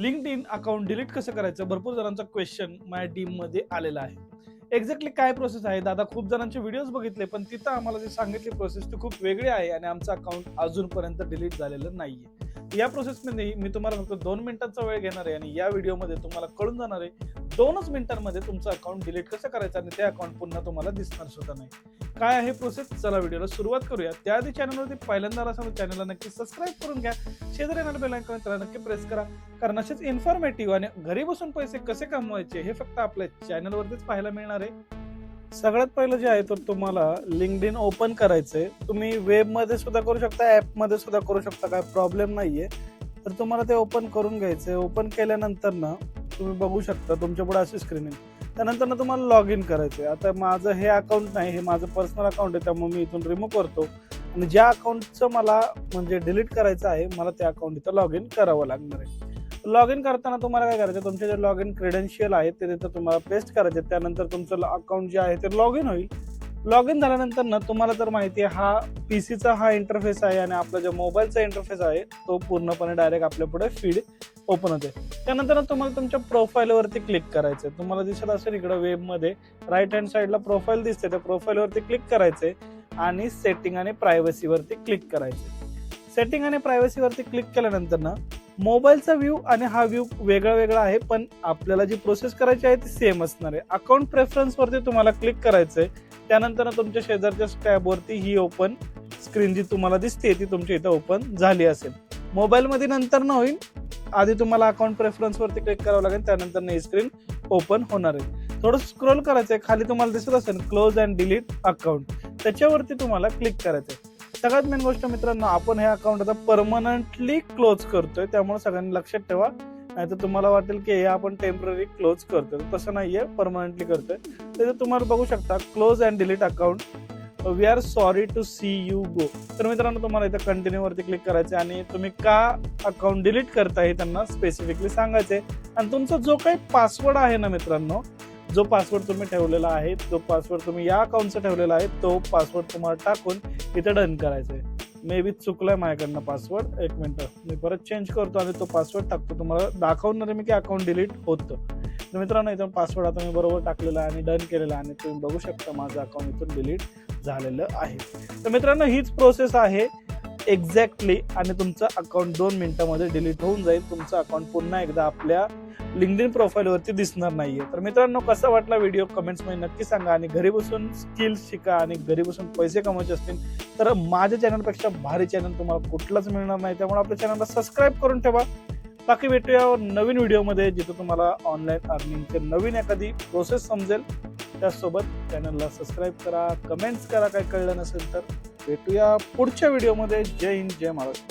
Linked in account delete कसं करायचं? भरपूर जणांचा क्वेश्चन माझ्या टीममध्ये आलेला आहे. एक्झॅक्टली काय प्रोसेस आहे? दादा खूप जणांचे व्हिडिओज बघितले पण तिथं आम्हाला जे सांगितली प्रोसेस ती खूप वेगळी आहे आणि आमचं अकाउंट अजूनपर्यंत डिलीट झालेलं नाहीये. या प्रोसेसमध्ये मी तुम्हाला फक्त दोन मिनिटांचा वेळ घेणार आहे आणि या व्हिडिओमध्ये तुम्हाला कळून जाणार आहे दोनच मिनिटांमध्ये तुमचं अकाउंट डिलीट कसं करायचं आणि ते अकाउंट पुन्हा तुम्हाला दिसणार सुद्धा नाही. काय आहे प्रोसेस चला व्हिडिओला सुरुवात करूया. त्याआधी चॅनलवरती पहिल्यांदा असा चॅनलला नक्की सबस्क्राईब करून घ्या. शेजारी येणार बेल आयकॉन त्याला नक्की प्रेस करा. कारण असेच इन्फॉर्मेटिव्ह आणि घरी बसून पैसे कसे कमवायचे हे फक्त आपल्या चॅनलवरतीच पाहायला मिळणार आहे. सगळ्यात पहिलं जे आहे तर तुम्हाला लिंकड इन ओपन करायचंय. तुम्ही वेबमध्ये सुद्धा करू शकता ॲपमध्ये सुद्धा करू शकता काय प्रॉब्लेम नाहीये. तर तुम्हाला ते ओपन करून घ्यायचंय. ओपन केल्यानंतर ना तुम्ही बघू शकता तुमच्यापुढे अशी स्क्रीन आहे. त्यानंतर ना तुम्हाला लॉग इन करायचं आहे आता माझं हे अकाउंट नाही हे माझं पर्सनल अकाउंट आहे त्यामुळे मी इथून रिमूव्ह करतो. आणि ज्या अकाउंटचं मला म्हणजे डिलीट करायचं आहे मला त्या अकाउंट इथं लॉग इन करावं लागणार आहे. लॉग इन करताना तुम्हाला काय करायचं तुमचे जे लॉग इन क्रेडेन्शियल आहेत ते तिथं तुम्हाला पेस्ट करायचे. त्यानंतर तुमचं अकाउंट जे आहे ते लॉग इन होईल. लॉग इन झाल्यानंतर ना तुम्हाला तर माहिती आहे हा पी सीचा हा इंटरफेस आहे आणि आपला जो मोबाईलचा इंटरफेस आहे तो पूर्णपणे डायरेक्ट आपल्या पुढे फीड ओपन होते. त्यानंतर तुम्हाला तुमच्या प्रोफाईलवरती क्लिक करायचं आहे. तुम्हाला दिसत असेल इकडं वेबमध्ये राईट हँड साईडला प्रोफाईल दिसते. त्या प्रोफाईलवरती क्लिक करायचे आणि सेटिंग आणि प्रायव्हसीवरती क्लिक करायचे सेटिंग आणि प्रायव्हसीवरती क्लिक केल्यानंतर ना मोबाईलचा व्ह्यू आणि हा व्ह्यू वेगळा वेगळा आहे पण आपल्याला जी प्रोसेस करायची आहे ती सेम असणार आहे. अकाउंट प्रेफरन्स वरती तुम्हाला क्लिक करायचंय. त्यानंतर तुमच्या शेजारच्या टॅबवरती ही ओपन स्क्रीन जी तुम्हाला दिसते ती तुमच्या इथं ओपन झाली असेल. मोबाईलमध्ये नंतर न होईल आधी तुम्हाला अकाउंट प्रेफरन्स वरती क्लिक करावं लागेल त्यानंतर ही स्क्रीन ओपन होणार आहे. थोडं स्क्रोल करायचंय खाली तुम्हाला दिसत असेल क्लोज अँड डिलीट अकाउंट त्याच्यावरती तुम्हाला क्लिक करायचंय. सगळ्यात मेन गोष्ट मित्रांनो आपण हे अकाउंट आता परमनंटली क्लोज करतोय त्यामुळे सगळ्यांनी लक्षात ठेवा. नाहीतर तुम्हाला वाटेल की हे आपण टेंपररी क्लोज करतोय. तसं नाहीये परमनंटली करतोय. तर तुम्हाला बघू शकता close and delete account we are sorry to see you go तर मित्रांनो तुम्हाला इथं कंटिन्यू वरती क्लिक करायचं आणि तुम्ही का अकाउंट डिलीट करताय हे त्यांना स्पेसिफिकली सांगायचे आणि तुमचा जो काही पासवर्ड आहे ना मित्रांनो जो पासवर्ड तुम्ही ठेवलेला आहे तो पासवर्ड तुम्ही या अकाउंटचा ठेवलेला आहे तो पासवर्ड तुम्हाला टाकून इथं डन करायचं आहे मे बी चुकलाय माझ्याकडनं पासवर्ड एक मिनटं मी परत चेंज करतो आणि तो पासवर्ड टाकतो. तुम्हाला दाखवणार मी की अकाउंट डिलीट होतं. तर मित्रांनो इथं पासवर्ड आता मी बरोबर टाकलेला आहे आणि डन केलेला आहे आणि तुम्ही बघू शकता माझं अकाउंट इथून डिलीट झालेलं आहे. तर मित्रांनो हीच प्रोसेस आहे. एक्झॅक्टली आणि तुमचं अकाउंट दोन मिनिटांमध्ये डिलीट होऊन जाईल. तुमचं अकाउंट पुन्हा एकदा आपल्या लिंकडिन प्रोफाईलवरती दिसणार नाहीये. तर मित्रांनो कसा वाटला व्हिडिओ कमेंट्समध्ये नक्की सांगा. आणि घरी बसून स्किल्स शिका आणि घरी बसून पैसे कमवायचे असतील तर माझ्या चॅनलपेक्षा भारी चॅनल तुम्हाला कुठलाच मिळणार नाही. त्यामुळे आपल्या चॅनलला सबस्क्राईब करून ठेवा. बाकी भेटूया नवीन व्हिडिओमध्ये जिथं तुम्हाला ऑनलाईन अर्निंगचे नवीन एखादी प्रोसेस समजेल. त्याचसोबत चॅनलला सबस्क्राईब करा कमेंट्स करा काय कळलं नसेल तर. भेटूया पुढच्या व्हिडिओमध्ये जय हिंद जय महाराष्ट्र.